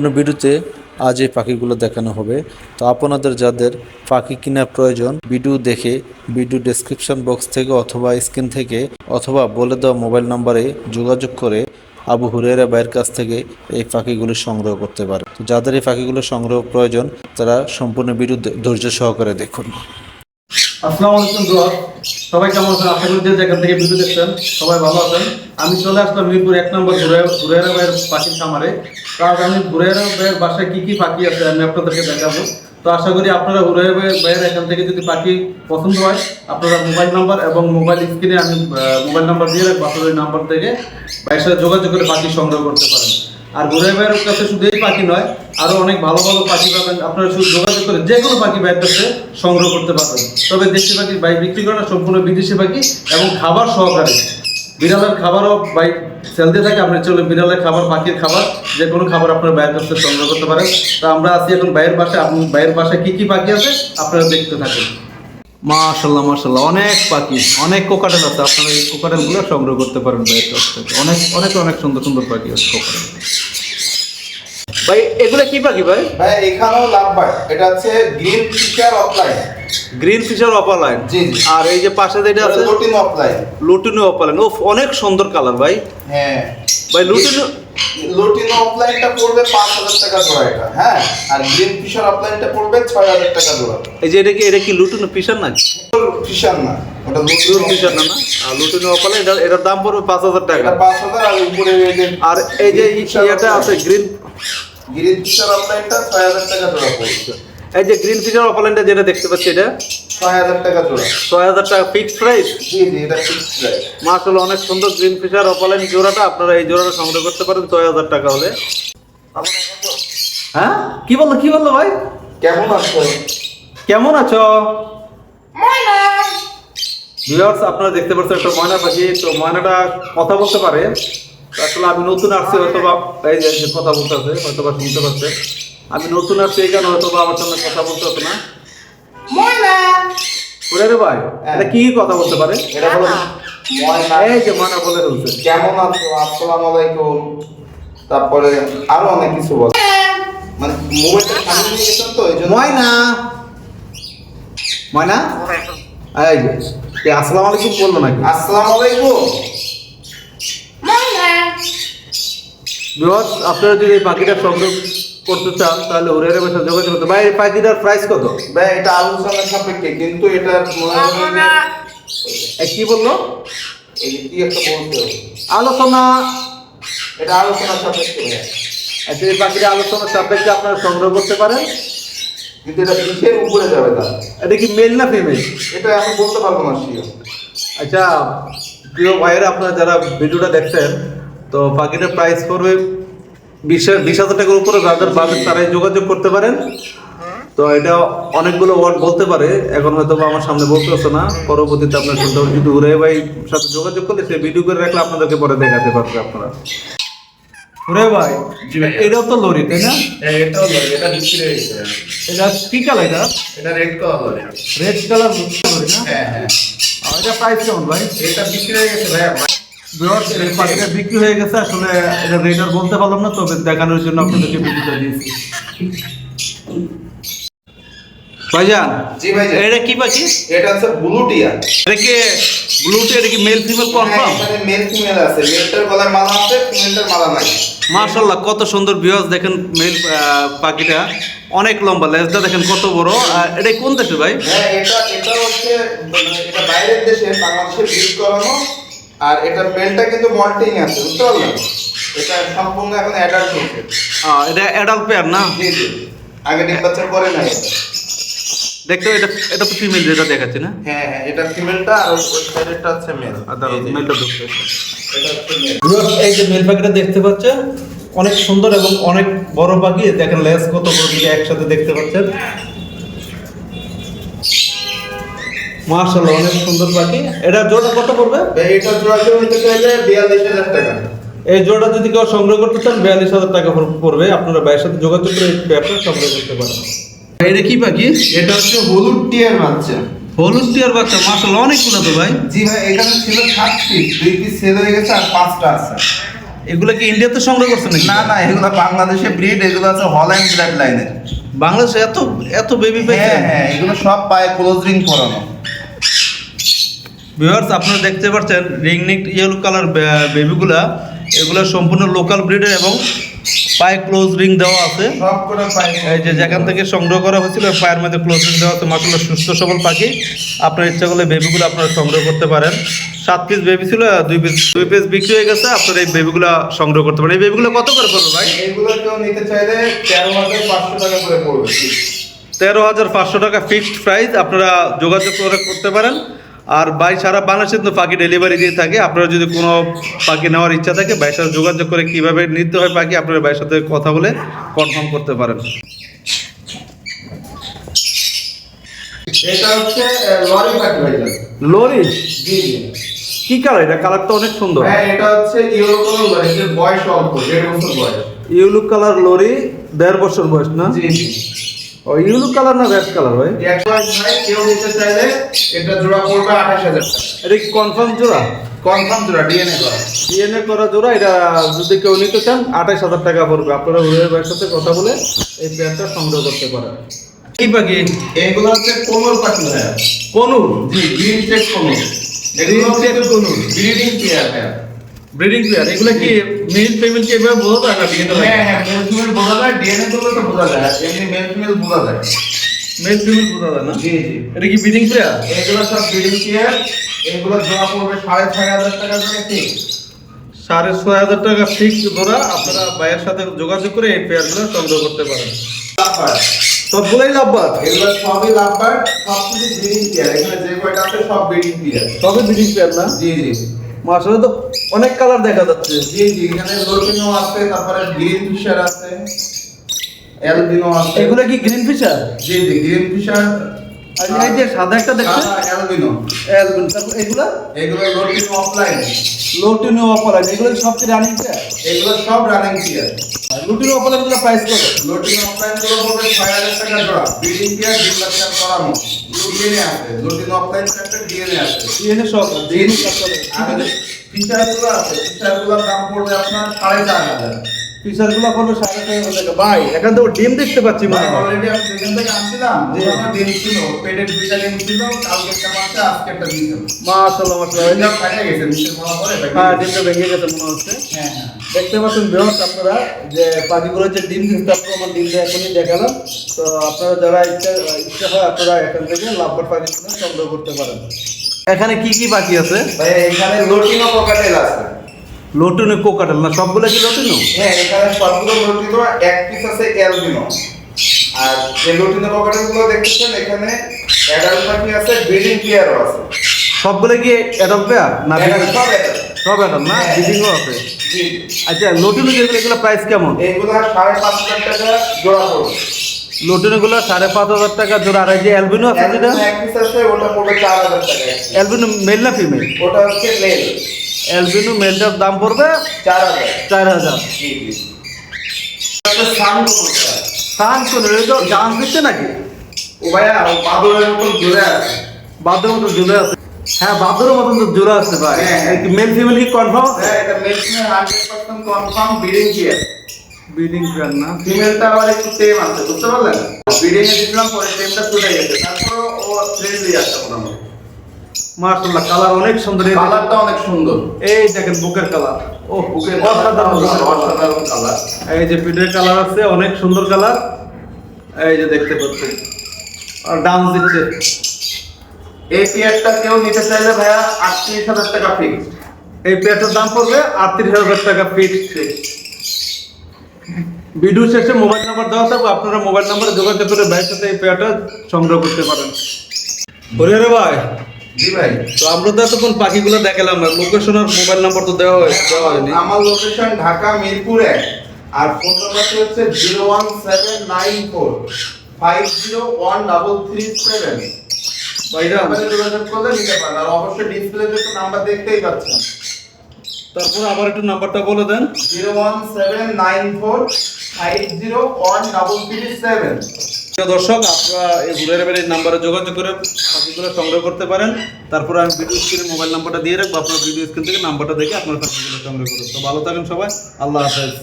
কোনো ভিডিওতে আজ এই পাখিগুলো দেখানো হবে। তো আপনাদের যাদের পাখি কেনার প্রয়োজন, ভিডিও দেখে, ভিডিও ডেসক্রিপশন বক্স থেকে অথবা স্ক্রিন থেকে অথবা বলে দেওয়া মোবাইল নম্বরে যোগাযোগ করে আবু হুরেরা ভাইয়ের কাছ থেকে এই পাখিগুলো সংগ্রহ করতে পারে। তো যাদের এই পাখিগুলো সংগ্রহ প্রয়োজন, তারা সম্পূর্ণ ভিডিও ধৈর্য সহকারে দেখুন। আসসালামু আলাইকুম জোয়ার সবাই কেমন আছেন? আশা করি যে যেখান থেকে ভিডিও দেখছেন, সবাই ভালো আছেন। আমি চলে আসলাম মিরপুর এক নম্বর ঘুরেরা ভাইয়ের পাখির খামারে। কারণ আমি ঘুরেরা ভাইয়ের বাসায় কি কি পাখি আছে আমি আপনাদেরকে দেখাবো। তো আশা করি আপনারা হুরেরা ভাইয়ের এখান থেকে যদি পাখি পছন্দ হয়, আপনারা মোবাইল নাম্বার এবং মোবাইল স্ক্রিনে আমি মোবাইল নাম্বার দিয়ে রাখব নাম্বার থেকে ভাইয়ের সাথে যোগাযোগ করে পাখি সংগ্রহ করতে পারেন। আর ঘুরে ভাইয়ের কাছে শুধু এই পাখি নয়, আরও অনেক ভালো ভালো পাখি পাবেন। আপনারা শুধু যোগাযোগ করে যে কোনো পাখি ভাইয়ের কাছে সংগ্রহ করতে পারবেন। তবে দেশি পাখি ভাই বিক্রি করে না সম্পূর্ণ বিদেশি পাখি এবং খাবার সহকারে। বিড়ালের খাবারও বাই দিয়ে থাকে, আপনি চলে বিড়ালের খাবার, পাখির খাবার, যে কোনো খাবার আপনার বাইরের কাছ সংগ্রহ করতে পারেন। তা আমরা আছি এখন বাইরের বাসায়। আপনি বাইরের বাসায় কী কী পাখি আছে আপনারা দেখতে থাকেন। মাশাল্লাহ মাশাল্লাহ অনেক পাখি অনেক কোকাটেল আছে। আপনারা এই কোকাটেলগুলো সংগ্রহ করতে পারেন ভাই কাছ থেকে অনেক অনেক অনেক সুন্দর সুন্দর পাখি আছে কোকাটেল ভাই এগুলো কি পাখি ভাই? ভাই এখানেও লাভ ভাই এটা হচ্ছে green Fischer opaline green Fischer opaline জি। আর এই যে পাশে যেটা আছে? রুটিন অফলাইন লুটিনো অপালাইন ও অনেক সুন্দর কালার ভাই। হ্যাঁ। ভাই লুটিনো লুটিন অফলাইনটা পড়বে পাঁচ হাজার টাকা জোড়া এটা। হ্যাঁ আর গ্রিন ফিশার অফলাইনটা পড়বে ছয় হাজার টাকা জোড়া। এই যে এটা কি এটা কি লুটিনো ফিশার না? ফিশার না ওটা লুট ফিশার না না? আর লুটিনো অপালাইন এটা এটার দাম পড়বে পাঁচ হাজার টাকা। এটা পাঁচ হাজার আর উপরে এই যে আর এই যে ইয়েটা আছে গ্রিন গ্রিন ফিশার অফলাইনটা ছয় হাজার টাকা জোড়া পড়বে। এই যে গ্রিন ফিশার অপালাইনটা যেটা দেখতে পাচ্ছি এটা ছয় হাজার টাকা জোড়া। ছয় হাজার টাকা ফিক্সড প্রাইস জি জি এটা ফিক্সড প্রাইস অনেক সুন্দর গ্রিন ফিশার অপালাইন জোড়াটা আপনারা এই জোড়াটা সংগ্রহ করতে পারেন ছয় হাজার টাকা হলে। হ্যাঁ? কি বলল কি বলল ভাই? কেমন আছো? কেমন আছো? ভিউয়ার্স আপনারা দেখতে পাচ্ছেন একটা ময়না পাখি তো ময়নাটা কথা বলতে পারে। আসলে আমি নতুন আসছি হয়তো বা এই যে কথা বলতে আছে হয়তো বা শুনতে পাচ্ছে। আমি নতুন আসছি এই কারণে হয়তো বা আমার সামনে কথা বলতে হতো না। ওরে রে ভাই এটা কি কথা বলতে পারে? এটা হলো ময়না। এই যে ময়না বলে ফেলছে কেমন আছো? আসসালামু আলাইকুম। তারপরে আরও অনেক কিছু বল। মানে মোবাইলটা সামনে নিয়ে গেছেন তো এই জন্য? ময়না! ময়না? এই যে কে আসসালামু আলাইকুম বলল নাকি? আসসালামু আলাইকুম। ভিউয়ার্স আপনারা যদি এই পাখিটা সংগ্রহ করতে চান তাহলে ওরের বাসা যোগাযোগ করতে ভাই এই পাখিটার প্রাইস কত? ভাই এটা আলোচনার সাপেক্ষে কিন্তু এটা মনে কি বলল? এই কি একটা বলতে আলোচনা এটা আলোচনার সাপেক্ষে আচ্ছা, এই পাখিটা আলোচনার সাপেক্ষে আপনারা সংগ্রহ করতে পারেন। কিন্তু এটা বিশের উপরে যাবে না এটা কি মেল না ফিমেল এটা আমি বলতে পারব না শিও আচ্ছা প্রিয় ভাইয়েরা আপনারা যারা ভিডিওটা দেখছেন তো পাখিটার প্রাইস পড়বে বিশ বিশ হাজার টাকার উপরে যাদের বাজেট তারাই যোগাযোগ করতে পারেন তো এটা অনেকগুলো ওয়ার্ড বলতে পারে এখন হয়তো আমার সামনে বলতে হচ্ছে না পরবর্তীতে আপনার শুনতে হবে যদি উরে ভাই সাথে যোগাযোগ করলে সে ভিডিও করে রাখলে আপনাদেরকে পরে দেখাতে পারবে আপনারা ভাই এটাও তো লরি তাই না হ্যাঁ, এটাও লরি, এটা বিক্রি হয়ে। এটা কি কালার এটা লরি। রেড কালার লরি না হ্যাঁ, হ্যাঁ। আর এটা প্রাইস কেমন ভাই এটা বিক্রি হয়ে গেছে ভাইয়া। বিক্রি হয়ে গেছে আসলে এটা রেট আর বলতে পারলাম না তবে দেখানোর জন্য আপনাদেরকে ভিডিওটা দিয়েছি। ভাইজান জি ভাই এটা কি পাখি? এটা হচ্ছে ব্লু টিয়ার এটা কি ব্লুটে এটা কি মেল ফিমেল কনফার্ম এখানে মেল ফিমেল আছে। মেলটার গলায় মালা আছে ফিমেলটার মালা নাই। মাশাল্লাহ কত সুন্দর ভিউয়ার্স দেখেন মেল পাখিটা। অনেক লম্বা লেজটা দেখেন কত বড়। আর এটা কোন দেশে ভাই? হ্যাঁ এটা এটা হচ্ছে মানে এটা বাইরের দেশে বাংলাদেশে করানো আর এটা মেলটা কিন্তু মল্টিং আছে বুঝতে পারলেন? এটা সম্পূর্ণ এখন অ্যাডাল্ট হচ্ছে এটা অ্যাডাল্ট পেয়ার না? জি জি। আগে ডিম বাচ্চা করে নাই। দেখতে এটা এটা তো ফিমেল যেটা দেখাচ্ছে না? হ্যাঁ হ্যাঁ এটা ফিমেলটা আর ওই সাইডেরটা হচ্ছে মেল আর মেলটা ঢুকছে এটা হচ্ছে মেল এই যে মেল পাখিটা দেখতে পাচ্ছেন অনেক সুন্দর এবং অনেক বড় পাখি। দেখেন লেজ কত বড় দিকে একসাথে দেখতে পাচ্ছেন। মাশাআল্লাহ অনেক সুন্দর পাখি। এটা জোড়া কত পড়বে? এটা জোড়াতে হইতে চাইলে বিয়াল্লিশ হাজার টাকা। এই জোড়া যদি কেউ সংগ্রহ করতে চান বিয়াল্লিশ হাজার টাকা পড়বে। আপনারা ভাইয়ের সাথে যোগাযোগ করে এই সংগ্রহ করতে পারেন। এটা কি পাখি? এটা হচ্ছে হলুদ টিয়ার বাচ্চা। হলুদ টিয়ার বাচ্চা মাশাআল্লাহ অনেকগুলো তো ভাই। জি ভাই এখানে ছিল সাত পিস। দুই পিস সেল হয়ে গেছে আর পাঁচটা আছে। এগুলো কি ইন্ডিয়াতে সংগ্রহ করছেন নাকি? না না এগুলো বাংলাদেশে ব্রিড এগুলো আছে হল্যান্ড ব্লাড লাইনের বাংলাদেশে এত এত বেবি পাই হ্যাঁ হ্যাঁ এগুলো সব পায়ে ক্লোজ রিং পরানো। ভিউয়ার্স আপনারা দেখতে পাচ্ছেন রিং নেক ইয়েলো কালার বেবিগুলা এগুলো সম্পূর্ণ লোকাল ব্রিডের এবং পায়ে ক্লোজ রিং দেওয়া আছে। এই যে যেখান থেকে সংগ্রহ করা হয়েছিল পায়ের মধ্যে ক্লোজ রিং দেওয়া আছে। মাসাল্লাহ সুস্থ সবল পাখি। আপনার ইচ্ছা করলে বেবিগুলো আপনারা সংগ্রহ করতে পারেন। সাত পিস বেবি ছিল দুই পিস দুই পিস বিক্রি হয়ে গেছে। আপনারা এই বেবিগুলো সংগ্রহ করতে পারেন। এই বেবিগুলো কত করে পড়বে ভাই? এগুলো কেউ নিতে চাইলে তেরো হাজার পাঁচশো টাকা করে পড়বে। তেরো হাজার পাঁচশো টাকা ফিক্সড প্রাইস আপনারা যোগাযোগ করে করতে পারেন। আর বাই সারা বাংলাদেশে কিন্তু পাখি ডেলিভারি দিয়ে থাকে। আপনারা যদি কোনো পাখি নেওয়ার ইচ্ছা থাকে বাইর সাথে যোগাযোগ করে কীভাবে নিতে হয় পাখি আপনারা বাইরের সাথে কথা বলে কনফার্ম করতে পারেন। এটা হচ্ছে আহ, লরি পাখি ভাই। লরি? জি জি। কি কালার এটা কালারটা অনেক সুন্দর। হ্যাঁ এটা হচ্ছে ইউরো কালার লরি বয়স অল্প দেড় বছর বয়স। ইউলুক কালার লরি দেড় বছর বয়স না? জি জি। ও ইউলুক কালার না রেড কালার ভাই? কেউ নিতে চাইলে এটা জোড়া পড়বে আঠাশ হাজার টাকা। এটা কি কনফার্ম জোড়া? কনফার্ম জোড়া ডিএনএ করা। ডিএনএ করা জোড়া এটা যদি কেউ নিতে চান আঠাইশ হাজার টাকা পড়বে। আপনারা উড়ের ভাইয়ের সাথে কথা বলে এই পেয়ারটা সংগ্রহ করতে পারেন। কি পাখি এগুলো হচ্ছে কোমল পাখি ভাইয়া। কনুর? জি গ্রিন চেক কোমল এগুলো হচ্ছে কোনুর। ব্রিডিং পেয়ার ভাইয়া। ব্রিডিং পেয়ার এগুলো কি মেল ফিমেল কি এভাবে বোঝা যায় না ডিএনএ হ্যাঁ হ্যাঁ মেল ফিমেল বোঝা যায় ডিএনএ গুলো তো বোঝা যায় এমনি মেল ফিমেল বোঝা যায়। মেল ফিমেল বোঝা যায় না? জি জি। এটা কি ব্রিডিং পেয়ার এগুলো সব ব্রিডিং পেয়ার এগুলো জমা পড়বে সাড়ে ছয় হাজার টাকা করে ঠিক সাড়ে ছয় হাজার টাকা ফিক্স ধরা আপনারা ভাইয়ের সাথে যোগাযোগ করে এই পেয়ারগুলো সংগ্রহ করতে পারেন। লাভবার সবগুলোই লাভবাদ এগুলো সবই লাভবার সব কিছু ব্রিডিং পেয়ার এখানে যে কয়টা আছে সব ব্রিডিং পেয়ার সবই ব্রিডিং পেয়ার না? জি জি। মাসলে তো অনেক কালার দেখা যাচ্ছে। জি জি এখানে লোটিনো আছে তারপরে গ্রিন ফিশার আছে এলবিনো আছে। এগুলো কি গ্রিন ফিশার জি জি গ্রিন ফিশার আর এই যে সাদা একটা দেখছেন অ্যালবিনো। অ্যালবিনো। এগুলো? এগুলো লোটিনো অফলাইন। Lutino offline. এগুলো সব কি রানিং চেয়ার এগুলো সব রানিং চেয়ার লুটিনো অফলাইনগুলো প্রাইস কত? লুটিনো অফলাইনগুলো পড়বে 6000 টাকা জোড়া বিলিং চেয়ার 2 লাখ টাকা করানো ডিএনএ আছে। লুটিনো অফলাইন চেয়ারটা ডিএনএ আছে। ডিএনএ সব ডিএনএ সব আর ফিচারগুলো আছে। ফিচারগুলোর দাম পড়বে আপনার 4500 মানে। হ্যাঁ, দেখতে পাচ্ছেন আপনারা যে পাখিগুলো যে ডিম দিচ্ছে আমার ডিমটা এখনই দেখালাম। তো আপনারা যারা ইচ্ছা ইচ্ছা হয় আপনারা এখান থেকে লাভবার পাখিগুলো সংগ্রহ করতে পারেন। এখানে কি কি পাখি আছে? এখানে লোটিনো পকাটেল আছে। লটুনে কোকাটেল না সবগুলো কি লটুনো? হ্যাঁ এখানে সবগুলো লোটিনো এক পিস আছে অ্যালবিনো। আর যে লোটিনো কোকাটেলগুলো দেখতেছেন এখানে অ্যাডাল্ট পাখি আছে ব্রিডিং পেয়ারও আছে। সবগুলো কি অ্যাডাল্ট পেয়ার না Adult, সব adult। সব অ্যাডাল্ট না? হ্যাঁ। ব্রিডিংও আছে। জি। আচ্ছা লটুনো যেগুলো এগুলো প্রাইস কেমন? এগুলো সাড়ে পাঁচ হাজার টাকা জোড়া পড়বে। লটুনোগুলো সাড়ে পাঁচ হাজার টাকা জোড়া। আর এই যে অ্যালবিনো আছে যেটা? আছে। অ্যালবিনো মেল না ফিমেল ওটা হচ্ছে মেল অ্যালবিনো মেলটার দাম পড়বে চার হাজার। চার ডান্স দিচ্ছে নাকি? ও ভাইয়া বাদরের মতন জোরে আছে। আছে। হ্যাঁ বাদ্যের মতন তো জুড়ে আছে ভাই। মেল ফিমেল কি কনফার্ম হ্যাঁ এটা male female hundred percent confirm breeding breeding না। ফিমেলটা আবার একটু টেম আছে বুঝতে পারলেন? ব্রিডিং এ দিলাম পরে টেমটা ছুটে গেছে। তারপর ও ফ্রেন্ডলি আছে মোটামুটি। মাশাআল্লাহ কালার অনেক সুন্দর এই। কালারটা অনেক সুন্দর। এই দেখেন বুকের কালার। ও বুকের অসাধারণ। অসাধারণ কালার। এই যে পিঠের কালার আছে অনেক সুন্দর কালার। এই যে দেখতে পাচ্ছেন। আর ডান্স দিচ্ছে। এই পেয়ারটা কেউ নিতে চাইলে ভাইয়া আটত্রিশ হাজার টাকা ফিক্স এই পেয়ারটার দাম পড়বে আটত্রিশ হাজার টাকা ফিক্সড ভিডিও শেষে মোবাইল নাম্বার দেওয়া থাকবে আপনারা মোবাইল নাম্বারে যোগাযোগ করে ভাইয়ের সাথে এই পেয়ারটা সংগ্রহ করতে পারেন। হরিয়ারে ভাই জি ভাই। তো আমরা তো এতক্ষণ পাখিগুলো দেখালাম না লোকেশন আর মোবাইল নাম্বার তো দেওয়া হয়েছে দেওয়া হয়নি। আমার লোকেশন ঢাকা মিরপুর এক আর ফোন নাম্বারটি হচ্ছে zero one seven nine four five zero one double three seven. ভাইরা নাম্বারে যোগাযোগ করলে নিতে পারেন আর অবশ্যই ডিসপ্লেতে তো নাম্বার দেখতেই পাচ্ছেন। তারপর আবার একটু নাম্বারটা বলে দেন। Zero one seven nine four five zero one double three seven. দর্শক, আপনারা এই ঘুরের বাড়ির নাম্বারে যোগাযোগ করে পাখিগুলো সংগ্রহ করতে পারেন। তারপর আমি ভিডিও স্ক্রিনে মোবাইল নাম্বারটা দিয়ে রাখব। আপনার ভিডিও স্ক্রিন থেকে নাম্বারটা দেখে আপনার পাখিগুলো সংগ্রহ করুন। তো ভালো থাকেন সবাই। আল্লাহ হাফেজ।